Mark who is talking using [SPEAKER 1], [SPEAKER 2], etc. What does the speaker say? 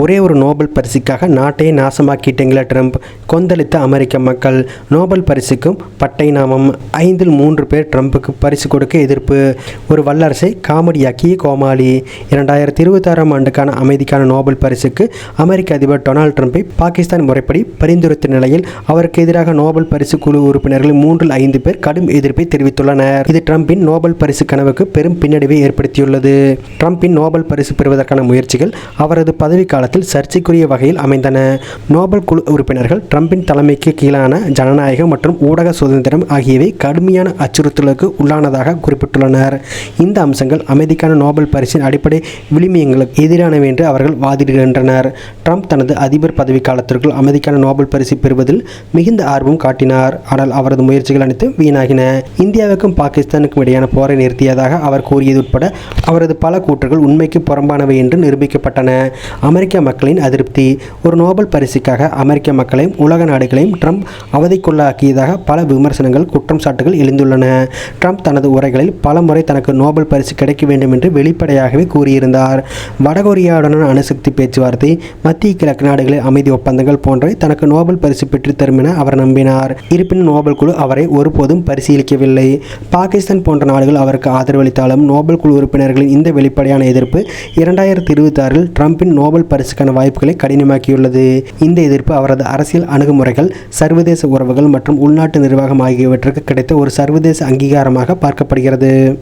[SPEAKER 1] ஒரே ஒரு நோபல் பரிசுக்காக நாட்டையே நாசமாக்கிட்டீங்களா ட்ரம்ப். கொந்தளித்த அமெரிக்க மக்கள் நோபல் பரிசுக்கும் பட்டை நாமம் ஐந்தில் மூன்று பேர் ட்ரம்புக்கு பரிசு கொடுக்க எதிர்ப்பு. ஒரு வல்லரசை காமெடியாக்கிய கோமாளி. இரண்டாயிரத்தி இருபத்தாறாம் ஆண்டுக்கான அமைதிக்கான நோபல் பரிசுக்கு அமெரிக்க அதிபர் டொனால்ட் ட்ரம்ப்பை பாகிஸ்தான் முறைப்படி பரிந்துரைத்த நிலையில் அவருக்கு எதிராக நோபல் பரிசு குழு உறுப்பினர்கள் மூன்றில் ஐந்து பேர் கடும் எதிர்ப்பை தெரிவித்துள்ளனர். இது ட்ரம்பின் நோபல் பரிசு கனவுக்கு பெரும் பின்னடைவை ஏற்படுத்தியுள்ளது. ட்ரம்பின் நோபல் பரிசு பெறுவதற்கான முயற்சிகள் அவரது பதவிக்கால காலத்தில் சர்ச்சைக்குரிய வகையில் அமைந்தன. நோபல் குழு உறுப்பினர்கள் ட்ரம்பின் தலைமைக்கு கீழான ஜனநாயகம் மற்றும் ஊடக சுதந்திரம் ஆகியவை கடுமையான அச்சுறுத்தலுக்கு உள்ளானதாக குறிப்பிட்டுள்ளனர். இந்த அம்சங்கள் அமைதிக்கான நோபல் பரிசின் அடிப்படை விளிமியங்களுக்கு எதிரானவை என்று அவர்கள் வாதிடுகின்றனர். ட்ரம்ப் தனது அதிபர் பதவி காலத்திற்குள் அமைதிக்கான நோபல் பரிசு பெறுவதில் மிகுந்த ஆர்வம் காட்டினார். ஆனால் அவரது முயற்சிகள் அனைத்தும் வீணாகின. இந்தியாவுக்கும் பாகிஸ்தானுக்கும் இடையான போரை நிறுத்தியதாக அவர் கூறியது உட்பட அவரது பல கூற்றுகள் உண்மைக்கு புறம்பானவை என்று நிரூபிக்கப்பட்டன. அமெரிக்க மக்களின் அதிருப்தி. ஒரு நோபல் பரிசுக்காக அமெரிக்க மக்களையும் உலக நாடுகளையும் ட்ரம்ப் அவதிக்குள்ளாக்கியதாக பல விமர்சனங்கள் குற்றம் சாட்டுகள் எழுந்துள்ளன. ட்ரம்ப் தனது உரைகளில் பல முறை தனக்கு நோபல் பரிசு கிடைக்க வேண்டும் என்று வெளிப்படையாகவே கூறியிருந்தார். வடகொரியாவுடனான அணுசக்தி பேச்சுவார்த்தை மத்திய கிழக்கு நாடுகளில் அமைதி ஒப்பந்தங்கள் போன்றவை தனக்கு நோபல் பரிசு பெற்றுத்தரும் என அவர் நம்பினார். இருப்பினும் நோபல் குழு அவரை ஒருபோதும் பரிசீலிக்கவில்லை. பாகிஸ்தான் போன்ற நாடுகள் அவருக்கு ஆதரவளித்தாலும் நோபல் குழு உறுப்பினர்களின் இந்த வெளிப்படையான எதிர்ப்பு இரண்டாயிரத்தி இருபத்தி ஆறில் ட்ரம்பின் நோபல் பரிசு பரிசுக்கான வாய்ப்புகளை கடினமாக்கியுள்ளது. இந்த எதிர்ப்பு அவரது அரசியல் அணுகுமுறைகள் சர்வதேச உறவுகள் மற்றும் உள்நாட்டு நிர்வாகம் ஆகியவற்றுக்கு கிடைத்த ஒரு சர்வதேச அங்கீகாரமாக பார்க்கப்படுகிறது.